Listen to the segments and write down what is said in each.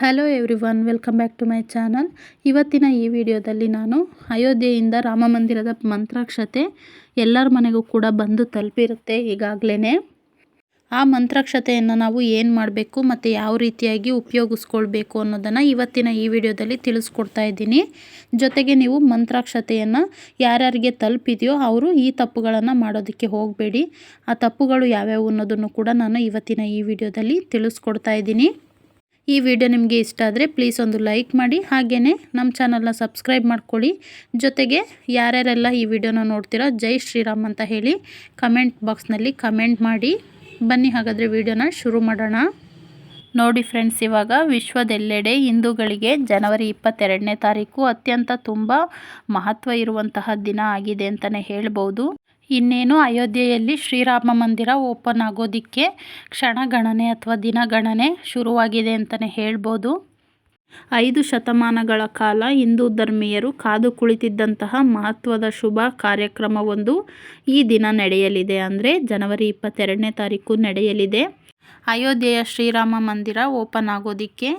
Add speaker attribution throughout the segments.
Speaker 1: Hello everyone welcome back to my channel ಇವತ್ತಿನ ಈ ವಿಡಿಯೋದಲ್ಲಿ ನಾನು ಅಯೋಧ್ಯೆಯಿಂದ ರಾಮ ಮಂದಿರದ ಮಂತ್ರಾಕ್ಷತೆ ಎಲ್ಲರ ಮನೆಗೂ ಕೂಡ ಬಂದು ತಲುಪಿರುತ್ತೆ ಈಗಾಗಲೇ ಆ ಮಂತ್ರಾಕ್ಷತೆಯನ್ನು ನಾವು ಏನು ಮಾಡಬೇಕು ಮತ್ತು ಯಾವ ರೀತಿಯಾಗಿ ಉಪಯೋಗಿಸ್ಕೊಳ್ಬೇಕು ಅನ್ನೋದನ್ನು ಇವತ್ತಿನ ಈ ವಿಡಿಯೋದಲ್ಲಿ ತಿಳಿಸ್ಕೊಡ್ತಾ ಇದ್ದೀನಿ. ಜೊತೆಗೆ ನೀವು ಮಂತ್ರಾಕ್ಷತೆಯನ್ನು ಯಾರ್ಯಾರಿಗೆ ತಲುಪಿದೆಯೋ ಅವರು ಈ ತಪ್ಪುಗಳನ್ನು ಮಾಡೋದಕ್ಕೆ ಹೋಗಬೇಡಿ. ಆ ತಪ್ಪುಗಳು ಯಾವ್ಯಾವು ಅನ್ನೋದನ್ನು ಕೂಡ ನಾನು ಇವತ್ತಿನ ಈ ವಿಡಿಯೋದಲ್ಲಿ ತಿಳಿಸ್ಕೊಡ್ತಾ ಇದ್ದೀನಿ. ಈ ವಿಡಿಯೋ ನಿಮಗೆ ಇಷ್ಟ ಆದರೆ ಪ್ಲೀಸ್ ಒಂದು ಲೈಕ್ ಮಾಡಿ ಹಾಗೆಯೇ ನಮ್ಮ ಚಾನಲ್ನ ಸಬ್ಸ್ಕ್ರೈಬ್ ಮಾಡ್ಕೊಳ್ಳಿ. ಜೊತೆಗೆ ಯಾರ್ಯಾರೆಲ್ಲ ಈ ವಿಡಿಯೋನ ನೋಡ್ತೀರೋ ಜೈ ಶ್ರೀರಾಮ್ ಅಂತ ಹೇಳಿ ಕಮೆಂಟ್ ಬಾಕ್ಸ್ನಲ್ಲಿ ಕಮೆಂಟ್ ಮಾಡಿ. ಬನ್ನಿ ಹಾಗಾದರೆ ವಿಡಿಯೋನ ಶುರು ಮಾಡೋಣ. ನೋಡಿ ಫ್ರೆಂಡ್ಸ್ ಇವಾಗ ವಿಶ್ವದೆಲ್ಲೆಡೆ ಹಿಂದೂಗಳಿಗೆ ಜನವರಿ ಇಪ್ಪತ್ತೆರಡನೇ ತಾರೀಕು ಅತ್ಯಂತ ತುಂಬ ಮಹತ್ವ ಇರುವಂತಹ ದಿನ ಆಗಿದೆ ಅಂತಲೇ ಹೇಳ್ಬೋದು. ಇನ್ನೇನು ಅಯೋಧ್ಯೆಯಲ್ಲಿ ಶ್ರೀರಾಮ ಮಂದಿರ ಓಪನ್ ಆಗೋದಕ್ಕೆ ಕ್ಷಣಗಣನೆ ಅಥವಾ ದಿನಗಣನೆ ಶುರುವಾಗಿದೆ ಅಂತಲೇ ಹೇಳ್ಬೋದು. ಐದು ಶತಮಾನಗಳ ಕಾಲ ಹಿಂದೂ ಧರ್ಮೀಯರು ಕಾದು ಕುಳಿತಿದ್ದಂತಹ ಮಹತ್ವದ ಶುಭ ಕಾರ್ಯಕ್ರಮವೊಂದು ಈ ದಿನ ನಡೆಯಲಿದೆ ಅಂದರೆ ಜನವರಿ ಇಪ್ಪತ್ತೆರಡನೇ ತಾರೀಕು ನಡೆಯಲಿದೆ. ಅಯೋಧ್ಯೆಯ ಶ್ರೀರಾಮ ಮಂದಿರ ಓಪನ್ ಆಗೋದಕ್ಕೆ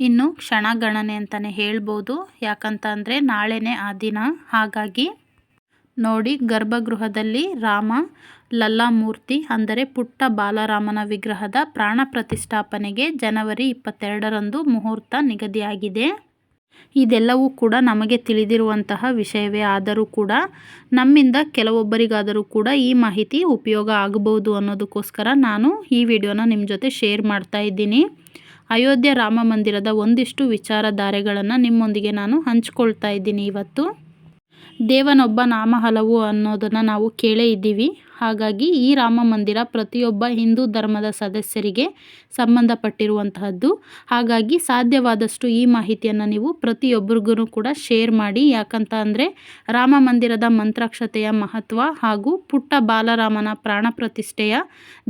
Speaker 1: ಇನ್ನು ಕ್ಷಣಗಣನೆ ಅಂತಲೇ ಹೇಳ್ಬೋದು. ಯಾಕಂತ ಅಂದರೆ ನಾಳೆನೇ ಆ ದಿನ. ಹಾಗಾಗಿ ನೋಡಿ, ಗರ್ಭಗೃಹದಲ್ಲಿ ರಾಮ, ಲಲ್ಲಾಮೂರ್ತಿ, ಅಂದರೆ ಪುಟ್ಟ ಬಾಲರಾಮನ ವಿಗ್ರಹದ ಪ್ರಾಣ ಪ್ರತಿಷ್ಠಾಪನೆಗೆ ಜನವರಿ ಇಪ್ಪತ್ತೆರಡರಂದು ಮುಹೂರ್ತ ನಿಗದಿಯಾಗಿದೆ. ಇದೆಲ್ಲವೂ ಕೂಡ ನಮಗೆ ತಿಳಿದಿರುವಂತಹ ವಿಷಯವೇ. ಆದರೂ ಕೂಡ ನಮ್ಮಿಂದ ಕೆಲವೊಬ್ಬರಿಗಾದರೂ ಕೂಡ ಈ ಮಾಹಿತಿ ಉಪಯೋಗ ಆಗಬಹುದು ಅನ್ನೋದಕ್ಕೋಸ್ಕರ ನಾನು ಈ ವಿಡಿಯೋನ ನಿಮ್ಮ ಜೊತೆ ಶೇರ್ ಮಾಡ್ತಾ ಇದ್ದೀನಿ. ಅಯೋಧ್ಯೆ ರಾಮ ಮಂದಿರದ ಒಂದಿಷ್ಟು ವಿಚಾರಧಾರೆಗಳನ್ನು ನಿಮ್ಮೊಂದಿಗೆ ನಾನು ಹಂಚ್ಕೊಳ್ತಾ ಇದ್ದೀನಿ ಇವತ್ತು. ದೇವನೊಬ್ಬ ನಾಮ ಹಲವು ಅನ್ನೋದನ್ನು ನಾವು ಕೇಳೇ ಇದ್ದೀವಿ. ಹಾಗಾಗಿ ಈ ರಾಮ ಮಂದಿರ ಪ್ರತಿಯೊಬ್ಬ ಹಿಂದೂ ಧರ್ಮದ ಸದಸ್ಯರಿಗೆ ಸಂಬಂಧಪಟ್ಟಿರುವಂತಹದ್ದು. ಹಾಗಾಗಿ ಸಾಧ್ಯವಾದಷ್ಟು ಈ ಮಾಹಿತಿಯನ್ನು ನೀವು ಪ್ರತಿಯೊಬ್ಬರಿಗೂ ಕೂಡ ಶೇರ್ ಮಾಡಿ. ಯಾಕಂತ ಅಂದರೆ ರಾಮ ಮಂದಿರದ ಮಂತ್ರಾಕ್ಷತೆಯ ಮಹತ್ವ ಹಾಗೂ ಪುಟ್ಟ ಬಾಲರಾಮನ ಪ್ರಾಣ ಪ್ರತಿಷ್ಠೆಯ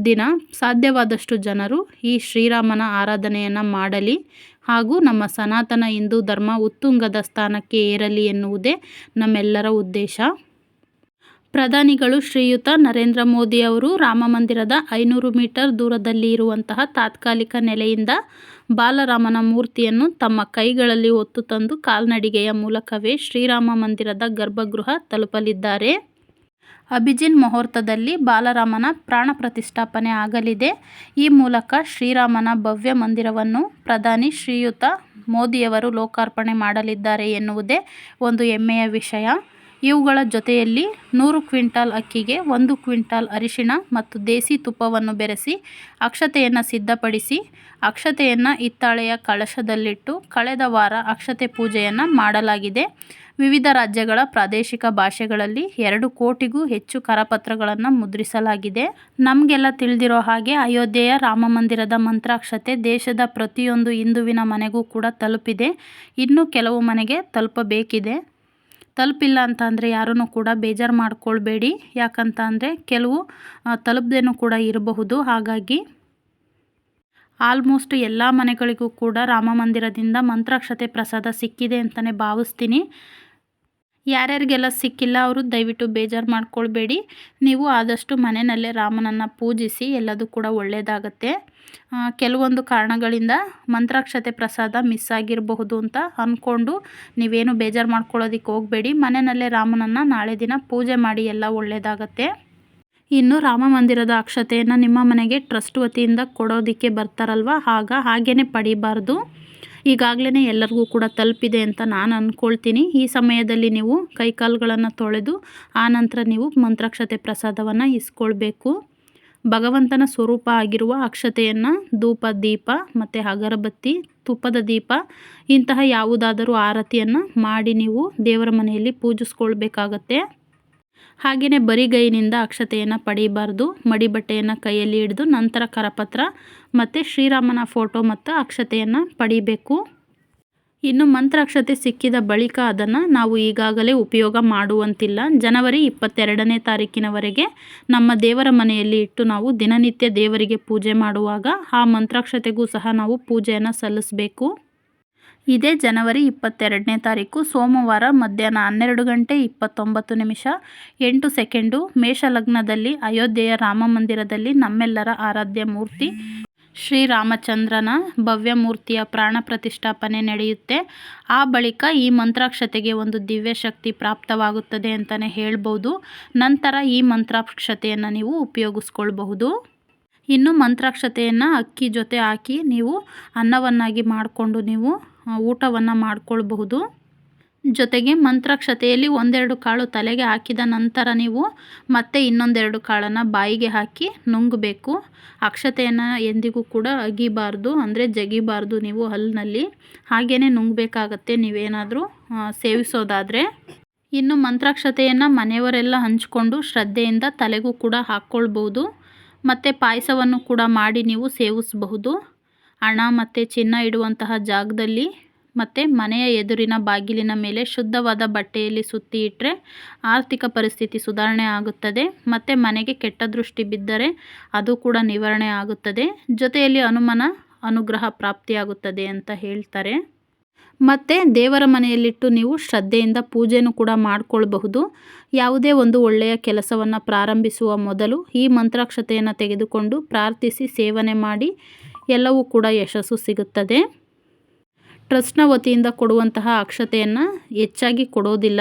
Speaker 1: ದಿನ ಸಾಧ್ಯವಾದಷ್ಟು ಜನರು ಈ ಶ್ರೀರಾಮನ ಆರಾಧನೆಯನ್ನು ಮಾಡಲಿ. ಹಾಗೂ ನಮ್ಮ ಸನಾತನ ಹಿಂದೂ ಧರ್ಮ ಉತ್ತುಂಗದ ಸ್ಥಾನಕ್ಕೆ ಏರಲಿ ಎನ್ನುವುದೇ ನಮ್ಮೆಲ್ಲರ ಉದ್ದೇಶ. ಪ್ರಧಾನಿಗಳು ಶ್ರೀಯುತ ನರೇಂದ್ರ ಮೋದಿ ಅವರು ರಾಮ ಮಂದಿರದ ಐನೂರು ಮೀಟರ್ ದೂರದಲ್ಲಿ ಇರುವಂತಹ ತಾತ್ಕಾಲಿಕ ನೆಲೆಯಿಂದ ಬಾಲರಾಮನ ಮೂರ್ತಿಯನ್ನು ತಮ್ಮ ಕೈಗಳಲ್ಲಿ ಹೊತ್ತು ತಂದು ಕಾಲ್ನಡಿಗೆಯ ಮೂಲಕವೇ ಶ್ರೀರಾಮ ಮಂದಿರದ ಗರ್ಭಗೃಹ ತಲುಪಲಿದ್ದಾರೆ. ಅಭಿಜಿನ್ ಮುಹೂರ್ತದಲ್ಲಿ ಬಾಲರಾಮನ ಪ್ರಾಣ ಪ್ರತಿಷ್ಠಾಪನೆ ಆಗಲಿದೆ. ಈ ಮೂಲಕ ಶ್ರೀರಾಮನ ಭವ್ಯ ಮಂದಿರವನ್ನು ಪ್ರಧಾನಿ ಶ್ರೀಯುತ ಮೋದಿಯವರು ಲೋಕಾರ್ಪಣೆ ಮಾಡಲಿದ್ದಾರೆ ಎನ್ನುವುದೇ ಒಂದು ಹೆಮ್ಮೆಯ ವಿಷಯ. ಇವುಗಳ ಜೊತೆಯಲ್ಲಿ ನೂರು ಕ್ವಿಂಟಾಲ್ ಅಕ್ಕಿಗೆ ಒಂದು ಕ್ವಿಂಟಾಲ್ ಅರಿಶಿಣ ಮತ್ತು ದೇಸಿ ತುಪ್ಪವನ್ನು ಬೆರೆಸಿ ಅಕ್ಷತೆಯನ್ನು ಸಿದ್ಧಪಡಿಸಿ ಅಕ್ಷತೆಯನ್ನು ಹಿತ್ತಾಳೆಯ ಕಳಶದಲ್ಲಿಟ್ಟು ಕಳೆದ ವಾರ ಅಕ್ಷತೆ ಪೂಜೆಯನ್ನು ಮಾಡಲಾಗಿದೆ. ವಿವಿಧ ರಾಜ್ಯಗಳ ಪ್ರಾದೇಶಿಕ ಭಾಷೆಗಳಲ್ಲಿ ಎರಡು ಕೋಟಿಗೂ ಹೆಚ್ಚು ಕರಪತ್ರಗಳನ್ನು ಮುದ್ರಿಸಲಾಗಿದೆ. ನಮಗೆಲ್ಲ ತಿಳಿದಿರೋ ಹಾಗೆ ಅಯೋಧ್ಯೆಯ ರಾಮ ಮಂದಿರದ ಮಂತ್ರಾಕ್ಷತೆ ದೇಶದ ಪ್ರತಿಯೊಂದು ಹಿಂದುವಿನ ಮನೆಗೂ ಕೂಡ ತಲುಪಿದೆ. ಇನ್ನೂ ಕೆಲವು ಮನೆಗೆ ತಲುಪಬೇಕಿದೆ. ತಲುಪಿಲ್ಲ ಅಂತ ಅಂದರೆ ಯಾರೂ ಕೂಡ ಬೇಜಾರು ಮಾಡ್ಕೊಳ್ಬೇಡಿ. ಯಾಕಂತ ಅಂದರೆ ಕೆಲವು ತಲುಪದೇನೂ ಕೂಡ ಇರಬಹುದು. ಹಾಗಾಗಿ ಆಲ್ಮೋಸ್ಟ್ ಎಲ್ಲ ಮನೆಗಳಿಗೂ ಕೂಡ ರಾಮ ಮಂದಿರದಿಂದ ಮಂತ್ರಾಕ್ಷತೆ ಪ್ರಸಾದ ಸಿಕ್ಕಿದೆ ಅಂತಲೇ ಭಾವಿಸ್ತೀನಿ. ಯಾರ್ಯಾರಿಗೆಲ್ಲ ಸಿಕ್ಕಿಲ್ಲ ಅವರು ದಯವಿಟ್ಟು ಬೇಜಾರು ಮಾಡ್ಕೊಳ್ಬೇಡಿ. ನೀವು ಆದಷ್ಟು ಮನೆಯಲ್ಲೇ ರಾಮನನ್ನು ಪೂಜಿಸಿ ಎಲ್ಲದೂ ಕೂಡ ಒಳ್ಳೆಯದಾಗತ್ತೆ ಕೆಲವೊಂದು ಕಾರಣಗಳಿಂದ ಮಂತ್ರಾಕ್ಷತೆ ಪ್ರಸಾದ ಮಿಸ್ ಆಗಿರಬಹುದು ಅಂತ ಅಂದ್ಕೊಂಡು ನೀವೇನು ಬೇಜಾರು ಮಾಡ್ಕೊಳ್ಳೋದಕ್ಕೆ ಹೋಗಬೇಡಿ. ಮನೆಯಲ್ಲೇ ರಾಮನನ್ನು ನಾಳೆ ದಿನ ಪೂಜೆ ಮಾಡಿ ಎಲ್ಲ ಒಳ್ಳೆಯದಾಗತ್ತೆ ಇನ್ನು ರಾಮ ಮಂದಿರದ ಅಕ್ಷತೆಯನ್ನು ನಿಮ್ಮ ಮನೆಗೆ ಟ್ರಸ್ಟ್ ವತಿಯಿಂದ ಕೊಡೋದಕ್ಕೆ ಬರ್ತಾರಲ್ವ? ಆಗ ಹಾಗೇ ಪಡಿಬಾರ್ದು. ಈಗಾಗಲೇ ಎಲ್ಲರಿಗೂ ಕೂಡ ತಲುಪಿದೆ ಅಂತ ನಾನು ಅಂದ್ಕೊಳ್ತೀನಿ ಈ ಸಮಯದಲ್ಲಿ ನೀವು ಕೈಕಾಲುಗಳನ್ನು ತೊಳೆದು ಆನಂತರ ನೀವು ಮಂತ್ರಾಕ್ಷತೆ ಪ್ರಸಾದವನ್ನು ಇಸ್ಕೊಳ್ಬೇಕು. ಭಗವಂತನ ಸ್ವರೂಪ ಆಗಿರುವ ಅಕ್ಷತೆಯನ್ನು ಧೂಪ, ದೀಪ ಮತ್ತು ಅಗರಬತ್ತಿ, ತುಪ್ಪದ ದೀಪ, ಇಂತಹ ಯಾವುದಾದರೂ ಆರತಿಯನ್ನು ಮಾಡಿ ನೀವು ದೇವರ ಮನೆಯಲ್ಲಿ ಪೂಜಿಸ್ಕೊಳ್ಬೇಕಾಗತ್ತೆ. ಹಾಗೆಯೇ ಬರಿಗೈನಿಂದ ಅಕ್ಷತೆಯನ್ನು ಪಡೀಬಾರ್ದು ಮಡಿ ಬಟ್ಟೆಯನ್ನು ಕೈಯಲ್ಲಿ ಹಿಡಿದು ನಂತರ ಕರಪತ್ರ ಮತ್ತು ಶ್ರೀರಾಮನ ಫೋಟೋ ಮತ್ತು ಅಕ್ಷತೆಯನ್ನು ಪಡಿಬೇಕು. ಇನ್ನು ಮಂತ್ರಾಕ್ಷತೆ ಸಿಕ್ಕಿದ ಬಳಿಕ ಅದನ್ನು ನಾವು ಈಗಾಗಲೇ ಉಪಯೋಗ ಮಾಡುವಂತಿಲ್ಲ. ಜನವರಿ ಇಪ್ಪತ್ತೆರಡನೇ ತಾರೀಕಿನವರೆಗೆ ನಮ್ಮ ದೇವರ ಮನೆಯಲ್ಲಿ ಇಟ್ಟು ನಾವು ದಿನನಿತ್ಯ ದೇವರಿಗೆ ಪೂಜೆ ಮಾಡುವಾಗ ಆ ಮಂತ್ರಾಕ್ಷತೆಗೂ ಸಹ ನಾವು ಪೂಜೆಯನ್ನು ಸಲ್ಲಿಸಬೇಕು. ಇದೇ ಜನವರಿ ಇಪ್ಪತ್ತೆರಡನೇ ತಾರೀಕು ಸೋಮವಾರ ಮಧ್ಯಾಹ್ನ ಹನ್ನೆರಡು ಗಂಟೆ ಇಪ್ಪತ್ತೊಂಬತ್ತು ನಿಮಿಷ ಎಂಟು ಸೆಕೆಂಡು ಮೇಷಲಗ್ನದಲ್ಲಿ ಅಯೋಧ್ಯೆಯ ರಾಮ ಮಂದಿರದಲ್ಲಿ ನಮ್ಮೆಲ್ಲರ ಆರಾಧ್ಯ ಮೂರ್ತಿ ಶ್ರೀರಾಮಚಂದ್ರನ ಭವ್ಯ ಮೂರ್ತಿಯ ಪ್ರಾಣ ಪ್ರತಿಷ್ಠಾಪನೆ ನಡೆಯುತ್ತೆ. ಆ ಬಳಿಕ ಈ ಮಂತ್ರಾಕ್ಷತೆಗೆ ಒಂದು ದಿವ್ಯ ಶಕ್ತಿ ಪ್ರಾಪ್ತವಾಗುತ್ತದೆ ಅಂತಲೇ ಹೇಳ್ಬೋದು. ನಂತರ ಈ ಮಂತ್ರಾಕ್ಷತೆಯನ್ನು ನೀವು ಉಪಯೋಗಿಸ್ಕೊಳ್ಬಹುದು. ಇನ್ನು ಮಂತ್ರಾಕ್ಷತೆಯನ್ನು ಅಕ್ಕಿ ಜೊತೆ ಹಾಕಿ ನೀವು ಅನ್ನವನ್ನಾಗಿ ಮಾಡಿಕೊಂಡು ನೀವು ಊಟವನ್ನು ಮಾಡಿಕೊಳ್ಬಹುದು. ಜೊತೆಗೆ ಮಂತ್ರಾಕ್ಷತೆಯಲ್ಲಿ ಒಂದೆರಡು ಕಾಳು ತಲೆಗೆ ಹಾಕಿದ ನಂತರ ನೀವು ಮತ್ತೆ ಇನ್ನೊಂದೆರಡು ಕಾಳನ್ನು ಬಾಯಿಗೆ ಹಾಕಿ ನುಂಗಬೇಕು. ಅಕ್ಷತೆಯನ್ನು ಎಂದಿಗೂ ಕೂಡ ಅಗಿಬಾರ್ದು, ಅಂದರೆ ಜಗಿಬಾರ್ದು ನೀವು ಹಲ್ಲಿನಲ್ಲಿ ಹಾಗೇ ನುಂಗಬೇಕಾಗತ್ತೆ ನೀವೇನಾದರೂ ಸೇವಿಸೋದಾದರೆ. ಇನ್ನು ಮಂತ್ರಾಕ್ಷತೆಯನ್ನು ಮನೆಯವರೆಲ್ಲ ಹಂಚಿಕೊಂಡು ಶ್ರದ್ಧೆಯಿಂದ ತಲೆಗೂ ಕೂಡ ಹಾಕ್ಕೊಳ್ಬೋದು ಮತ್ತು ಪಾಯಸವನ್ನು ಕೂಡ ಮಾಡಿ ನೀವು ಸೇವಿಸಬಹುದು. ಹಣ ಮತ್ತು ಚಿನ್ನ ಇಡುವಂತಹ ಜಾಗದಲ್ಲಿ ಮತ್ತು ಮನೆಯ ಎದುರಿನ ಬಾಗಿಲಿನ ಮೇಲೆ ಶುದ್ಧವಾದ ಬಟ್ಟೆಯಲ್ಲಿ ಸುತ್ತಿ ಇಟ್ಟರೆ ಆರ್ಥಿಕ ಪರಿಸ್ಥಿತಿ ಸುಧಾರಣೆ ಆಗುತ್ತದೆ. ಮತ್ತು ಮನೆಗೆ ಕೆಟ್ಟ ದೃಷ್ಟಿ ಬಿದ್ದರೆ ಅದು ಕೂಡ ನಿವಾರಣೆ ಆಗುತ್ತದೆ. ಜೊತೆಯಲ್ಲಿ ಅನುಮಾನ ಅನುಗ್ರಹ ಪ್ರಾಪ್ತಿಯಾಗುತ್ತದೆ ಅಂತ ಹೇಳ್ತಾರೆ. ಮತ್ತು ದೇವರ ಮನೆಯಲ್ಲಿಟ್ಟು ನೀವು ಶ್ರದ್ಧೆಯಿಂದ ಪೂಜೆಯನ್ನು ಕೂಡ ಮಾಡಿಕೊಳ್ಬಹುದು. ಯಾವುದೇ ಒಂದು ಒಳ್ಳೆಯ ಕೆಲಸವನ್ನು ಪ್ರಾರಂಭಿಸುವ ಮೊದಲು ಈ ಮಂತ್ರಾಕ್ಷತೆಯನ್ನು ತೆಗೆದುಕೊಂಡು ಪ್ರಾರ್ಥಿಸಿ, ಸೇವನೆ ಮಾಡಿ ಎಲ್ಲವೂ ಕೂಡ ಯಶಸ್ಸು ಸಿಗುತ್ತದೆ. ಟ್ರಸ್ಟ್ನ ವತಿಯಿಂದ ಕೊಡುವಂತಹ ಅಕ್ಷತೆಯನ್ನು ಹೆಚ್ಚಾಗಿ ಕೊಡೋದಿಲ್ಲ.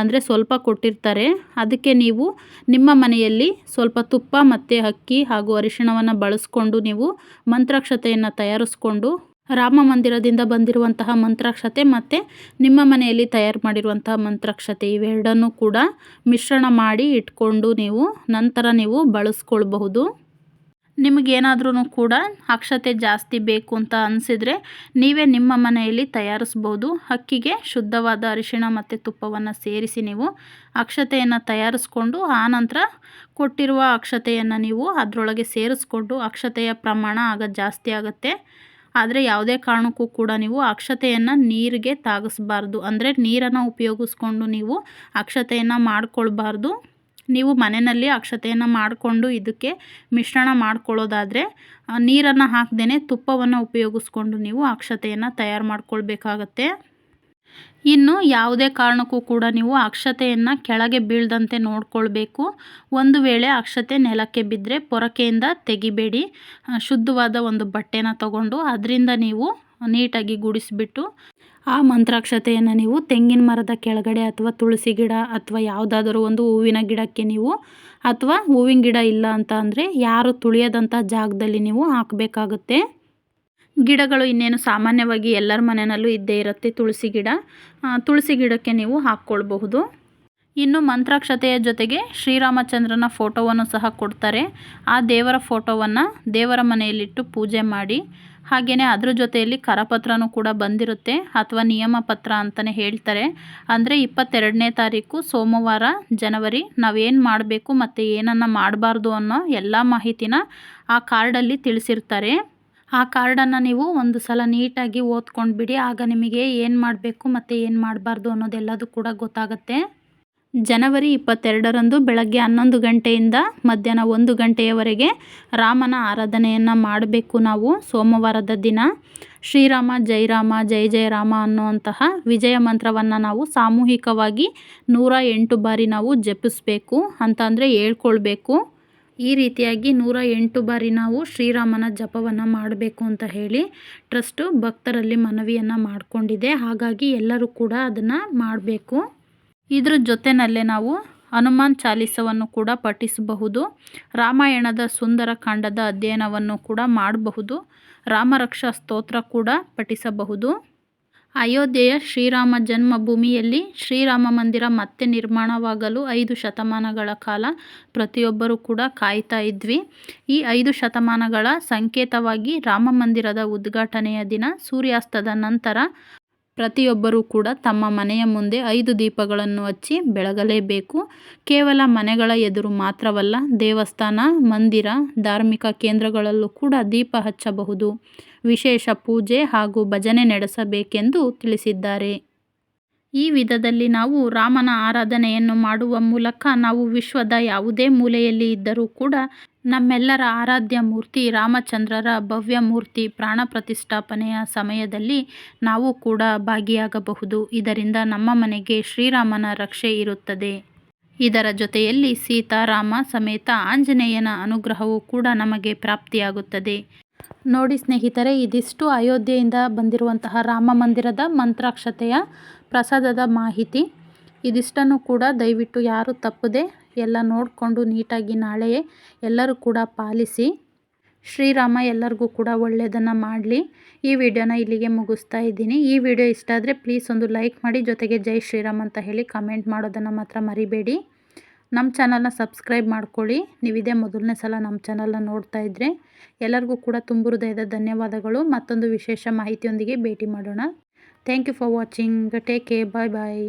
Speaker 1: ಅಂದರೆ ಸ್ವಲ್ಪ ಕೊಟ್ಟಿರ್ತಾರೆ. ಅದಕ್ಕೆ ನೀವು ನಿಮ್ಮ ಮನೆಯಲ್ಲಿ ಸ್ವಲ್ಪ ತುಪ್ಪ, ಮತ್ತು ಅಕ್ಕಿ ಹಾಗೂ ಅರಿಶಿಣವನ್ನು ಬಳಸ್ಕೊಂಡು ನೀವು ಮಂತ್ರಾಕ್ಷತೆಯನ್ನು ತಯಾರಿಸ್ಕೊಂಡು ರಾಮ ಮಂದಿರದಿಂದ ಬಂದಿರುವಂತಹ ಮಂತ್ರಾಕ್ಷತೆ ಮತ್ತು ನಿಮ್ಮ ಮನೆಯಲ್ಲಿ ತಯಾರು ಮಾಡಿರುವಂತಹ ಮಂತ್ರಾಕ್ಷತೆ ಇವೆರಡನ್ನೂ ಕೂಡ ಮಿಶ್ರಣ ಮಾಡಿ ಇಟ್ಕೊಂಡು ನೀವು ನಂತರ ನೀವು ಬಳಸ್ಕೊಳ್ಬಹುದು. ನಿಮಗೇನಾದ್ರೂ ಕೂಡ ಅಕ್ಷತೆ ಜಾಸ್ತಿ ಬೇಕು ಅಂತ ಅನಿಸಿದರೆ ನೀವೇ ನಿಮ್ಮ ಮನೆಯಲ್ಲಿ ತಯಾರಿಸ್ಬೋದು. ಅಕ್ಕಿಗೆ ಶುದ್ಧವಾದ ಅರಿಶಿಣ ಮತ್ತು ತುಪ್ಪವನ್ನು ಸೇರಿಸಿ ನೀವು ಅಕ್ಷತೆಯನ್ನು ತಯಾರಿಸ್ಕೊಂಡು ಆನಂತರ ಕೊಟ್ಟಿರುವ ಅಕ್ಷತೆಯನ್ನು ನೀವು ಅದರೊಳಗೆ ಸೇರಿಸ್ಕೊಂಡು ಅಕ್ಷತೆಯ ಪ್ರಮಾಣ ಆಗ ಜಾಸ್ತಿ ಆಗುತ್ತೆ. ಆದರೆ ಯಾವುದೇ ಕಾರಣಕ್ಕೂ ಕೂಡ ನೀವು ಅಕ್ಷತೆಯನ್ನು ನೀರಿಗೆ ತಾಗಿಸ್ಬಾರ್ದು. ಅಂದರೆ ನೀರನ್ನು ಉಪಯೋಗಿಸ್ಕೊಂಡು ನೀವು ಅಕ್ಷತೆಯನ್ನು ಮಾಡ್ಕೊಳ್ಬಾರ್ದು. ನೀವು ಮನೆಯಲ್ಲಿ ಅಕ್ಷತೆಯನ್ನು ಮಾಡಿಕೊಂಡು ಇದಕ್ಕೆ ಮಿಶ್ರಣ ಮಾಡ್ಕೊಳ್ಳೋದಾದರೆ ನೀರನ್ನು ಹಾಕ್ದೇ ತುಪ್ಪವನ್ನು ಉಪಯೋಗಿಸ್ಕೊಂಡು ನೀವು ಅಕ್ಷತೆಯನ್ನು ತಯಾರು ಮಾಡ್ಕೊಳ್ಬೇಕಾಗತ್ತೆ. ಇನ್ನು ಯಾವುದೇ ಕಾರಣಕ್ಕೂ ಕೂಡ ನೀವು ಅಕ್ಷತೆಯನ್ನು ಕೆಳಗೆ ಬೀಳದಂತೆ ನೋಡಿಕೊಳ್ಬೇಕು. ಒಂದು ವೇಳೆ ಅಕ್ಷತೆ ನೆಲಕ್ಕೆ ಬಿದ್ದರೆ ಪೊರಕೆಯಿಂದ ತೆಗಿಬೇಡಿ. ಶುದ್ಧವಾದ ಒಂದು ಬಟ್ಟೆನ ತಗೊಂಡು ಅದರಿಂದ ನೀವು ನೀಟಾಗಿ ಗುಡಿಸಿಬಿಟ್ಟು ಆ ಮಂತ್ರಾಕ್ಷತೆಯನ್ನು ನೀವು ತೆಂಗಿನ ಮರದ ಕೆಳಗಡೆ ಅಥವಾ ತುಳಸಿ ಗಿಡ ಅಥವಾ ಯಾವುದಾದರೂ ಒಂದು ಹೂವಿನ ಗಿಡಕ್ಕೆ ನೀವು ಅಥವಾ ಹೂವಿನ ಗಿಡ ಇಲ್ಲ ಅಂತ ಅಂದರೆ ಯಾರು ತುಳಿಯದಂಥ ಜಾಗದಲ್ಲಿ ನೀವು ಹಾಕಬೇಕಾಗುತ್ತೆ. ಗಿಡಗಳು ಇನ್ನೇನು ಸಾಮಾನ್ಯವಾಗಿ ಎಲ್ಲರ ಮನೆಯಲ್ಲೂ ಇದ್ದೇ ಇರುತ್ತೆ ತುಳಸಿ ಗಿಡ. ತುಳಸಿ ಗಿಡಕ್ಕೆ ನೀವು ಹಾಕ್ಕೊಳ್ಬಹುದು. ಇನ್ನು ಮಂತ್ರಾಕ್ಷತೆಯ ಜೊತೆಗೆ ಶ್ರೀರಾಮಚಂದ್ರನ ಫೋಟೋವನ್ನು ಸಹ ಕೊಡ್ತಾರೆ. ಆ ದೇವರ ಫೋಟೋವನ್ನು ದೇವರ ಮನೆಯಲ್ಲಿಟ್ಟು ಪೂಜೆ ಮಾಡಿ ಹಾಗೆಯೇ ಅದರ ಜೊತೆಯಲ್ಲಿ ಕರಪತ್ರನೂ ಕೂಡ ಬಂದಿರುತ್ತೆ, ಅಥವಾ ನಿಯಮ ಪತ್ರ ಅಂತಲೇ ಹೇಳ್ತಾರೆ. ಅಂದರೆ ಇಪ್ಪತ್ತೆರಡನೇ ತಾರೀಕು ಸೋಮವಾರ ಜನವರಿ, ನಾವೇನು ಮಾಡಬೇಕು ಮತ್ತು ಏನನ್ನು ಮಾಡಬಾರ್ದು ಅನ್ನೋ ಎಲ್ಲ ಮಾಹಿತಿನ ಆ ಕಾರ್ಡಲ್ಲಿ ತಿಳಿಸಿರ್ತಾರೆ. ಆ ಕಾರ್ಡನ್ನು ನೀವು ಒಂದು ಸಲ ನೀಟಾಗಿ ಓದ್ಕೊಂಡು ಬಿಡಿ ಆಗ ನಿಮಗೆ ಏನು ಮಾಡಬೇಕು ಮತ್ತು ಏನು ಮಾಡಬಾರ್ದು ಅನ್ನೋದೆಲ್ಲದೂ ಕೂಡ ಗೊತ್ತಾಗುತ್ತೆ. ಜನವರಿ ಇಪ್ಪತ್ತೆರಡರಂದು ಬೆಳಗ್ಗೆ ಹನ್ನೊಂದು ಗಂಟೆಯಿಂದ ಮಧ್ಯಾಹ್ನ ಒಂದು ಗಂಟೆಯವರೆಗೆ ರಾಮನ ಆರಾಧನೆಯನ್ನು ಮಾಡಬೇಕು ನಾವು ಸೋಮವಾರದ ದಿನ. ಶ್ರೀರಾಮ ಜೈರಾಮ ಜೈ ಜಯ ರಾಮ ಅನ್ನುವಂತಹ ವಿಜಯ ಮಂತ್ರವನ್ನು ನಾವು ಸಾಮೂಹಿಕವಾಗಿ ನೂರ ಎಂಟು ಬಾರಿ ನಾವು ಜಪಿಸಬೇಕು ಅಂತ ಅಂದರೆ ಹೇಳ್ಕೊಳ್ಬೇಕು. ಈ ರೀತಿಯಾಗಿ ನೂರ ಎಂಟು ಬಾರಿ ನಾವು ಶ್ರೀರಾಮನ ಜಪವನ್ನು ಮಾಡಬೇಕು ಅಂತ ಹೇಳಿ ಟ್ರಸ್ಟು ಭಕ್ತರಲ್ಲಿ ಮನವಿಯನ್ನು ಮಾಡಿಕೊಂಡಿದೆ. ಹಾಗಾಗಿ ಎಲ್ಲರೂ ಕೂಡ ಅದನ್ನು ಮಾಡಬೇಕು. ಇದ್ರ ಜೊತೆನಲ್ಲೇ ನಾವು ಹನುಮಾನ್ ಚಾಲಿಸವನ್ನು ಕೂಡ ಪಠಿಸಬಹುದು. ರಾಮಾಯಣದ ಸುಂದರ ಕಾಂಡದ ಅಧ್ಯಯನವನ್ನು ಕೂಡ ಮಾಡಬಹುದು. ರಾಮರಕ್ಷಾ ಸ್ತೋತ್ರ ಕೂಡ ಪಠಿಸಬಹುದು. ಅಯೋಧ್ಯೆಯ ಶ್ರೀರಾಮ ಜನ್ಮಭೂಮಿಯಲ್ಲಿ ಶ್ರೀರಾಮ ಮಂದಿರ ಮತ್ತೆ ನಿರ್ಮಾಣವಾಗಲು ಐದು ಶತಮಾನಗಳ ಕಾಲ ಪ್ರತಿಯೊಬ್ಬರೂ ಕೂಡ ಕಾಯ್ತಾ ಇದ್ವಿ. ಈ ಐದು ಶತಮಾನಗಳ ಸಂಕೇತವಾಗಿ ರಾಮ ಮಂದಿರದ ಉದ್ಘಾಟನೆಯ ದಿನ ಸೂರ್ಯಾಸ್ತದ ನಂತರ ಪ್ರತಿಯೊಬ್ಬರೂ ಕೂಡ ತಮ್ಮ ಮನೆಯ ಮುಂದೆ ಐದು ದೀಪಗಳನ್ನು ಹಚ್ಚಿ ಬೆಳಗಲೇಬೇಕು. ಕೇವಲ ಮನೆಗಳ ಎದುರು ಮಾತ್ರವಲ್ಲ, ದೇವಸ್ಥಾನ, ಮಂದಿರ, ಧಾರ್ಮಿಕ ಕೇಂದ್ರಗಳಲ್ಲೂ ಕೂಡ ದೀಪ ಹಚ್ಚಬಹುದು. ವಿಶೇಷ ಪೂಜೆ ಹಾಗೂ ಭಜನೆ ನಡೆಸಬೇಕೆಂದು ತಿಳಿಸಿದ್ದಾರೆ. ಈ ವಿಧದಲ್ಲಿ ನಾವು ರಾಮನ ಆರಾಧನೆಯನ್ನು ಮಾಡುವ ಮೂಲಕ ನಾವು ವಿಶ್ವದ ಯಾವುದೇ ಮೂಲೆಯಲ್ಲಿ ಇದ್ದರೂ ಕೂಡ ನಮ್ಮೆಲ್ಲರ ಆರಾಧ್ಯ ಮೂರ್ತಿ ರಾಮಚಂದ್ರರ ಭವ್ಯ ಮೂರ್ತಿ ಪ್ರಾಣ ಪ್ರತಿಷ್ಠಾಪನೆಯ ಸಮಯದಲ್ಲಿ ನಾವು ಕೂಡ ಭಾಗಿಯಾಗಬಹುದು. ಇದರಿಂದ ನಮ್ಮ ಮನೆಗೆ ಶ್ರೀರಾಮನ ರಕ್ಷೆ ಇರುತ್ತದೆ. ಇದರ ಜೊತೆಯಲ್ಲಿ ಸೀತಾರಾಮ ಸಮೇತ ಆಂಜನೇಯನ ಅನುಗ್ರಹವೂ ಕೂಡ ನಮಗೆ ಪ್ರಾಪ್ತಿಯಾಗುತ್ತದೆ. ನೋಡಿ ಸ್ನೇಹಿತರೆ, ಇದಿಷ್ಟು ಅಯೋಧ್ಯೆಯಿಂದ ಬಂದಿರುವಂತಹ ರಾಮ ಮಂದಿರದ ಮಂತ್ರಾಕ್ಷತೆಯ ಪ್ರಸಾದದ ಮಾಹಿತಿ. ಇದಿಷ್ಟನ್ನು ಕೂಡ ದಯವಿಟ್ಟು ಯಾರು ತಪ್ಪದೆ ಎಲ್ಲ ನೋಡಿಕೊಂಡು ನೀಟಾಗಿ ನಾಳೆ ಎಲ್ಲರೂ ಕೂಡ ಪಾಲಿಸಿ, ಶ್ರೀರಾಮ ಎಲ್ಲರಿಗೂ ಕೂಡ ಒಳ್ಳೆಯದನ್ನು ಮಾಡಲಿ. ಈ ವಿಡಿಯೋನ ಇಲ್ಲಿಗೆ ಮುಗಿಸ್ತಾ ಇದ್ದೀನಿ. ಈ ವಿಡಿಯೋ ಇಷ್ಟ ಆದರೆ ಪ್ಲೀಸ್ ಒಂದು ಲೈಕ್ ಮಾಡಿ. ಜೊತೆಗೆ ಜೈ ಶ್ರೀರಾಮ್ ಅಂತ ಹೇಳಿ ಕಮೆಂಟ್ ಮಾಡೋದನ್ನು ಮಾತ್ರ ಮರಿಬೇಡಿ. ನಮ್ಮ ಚಾನಲ್ನ ಸಬ್ಸ್ಕ್ರೈಬ್ ಮಾಡ್ಕೊಳ್ಳಿ. ಇದೇ ಮೊದಲನೇ ಸಲ ನಮ್ಮ ಚಾನಲ್ನ ನೋಡ್ತಾ ಇದ್ದರೆ ಎಲ್ಲರಿಗೂ ಕೂಡ ತುಂಬ ಹೃದಯದ ಧನ್ಯವಾದಗಳು. ಮತ್ತೊಂದು ವಿಶೇಷ ಮಾಹಿತಿಯೊಂದಿಗೆ ಭೇಟಿ ಮಾಡೋಣ. Thank you for watching take care bye bye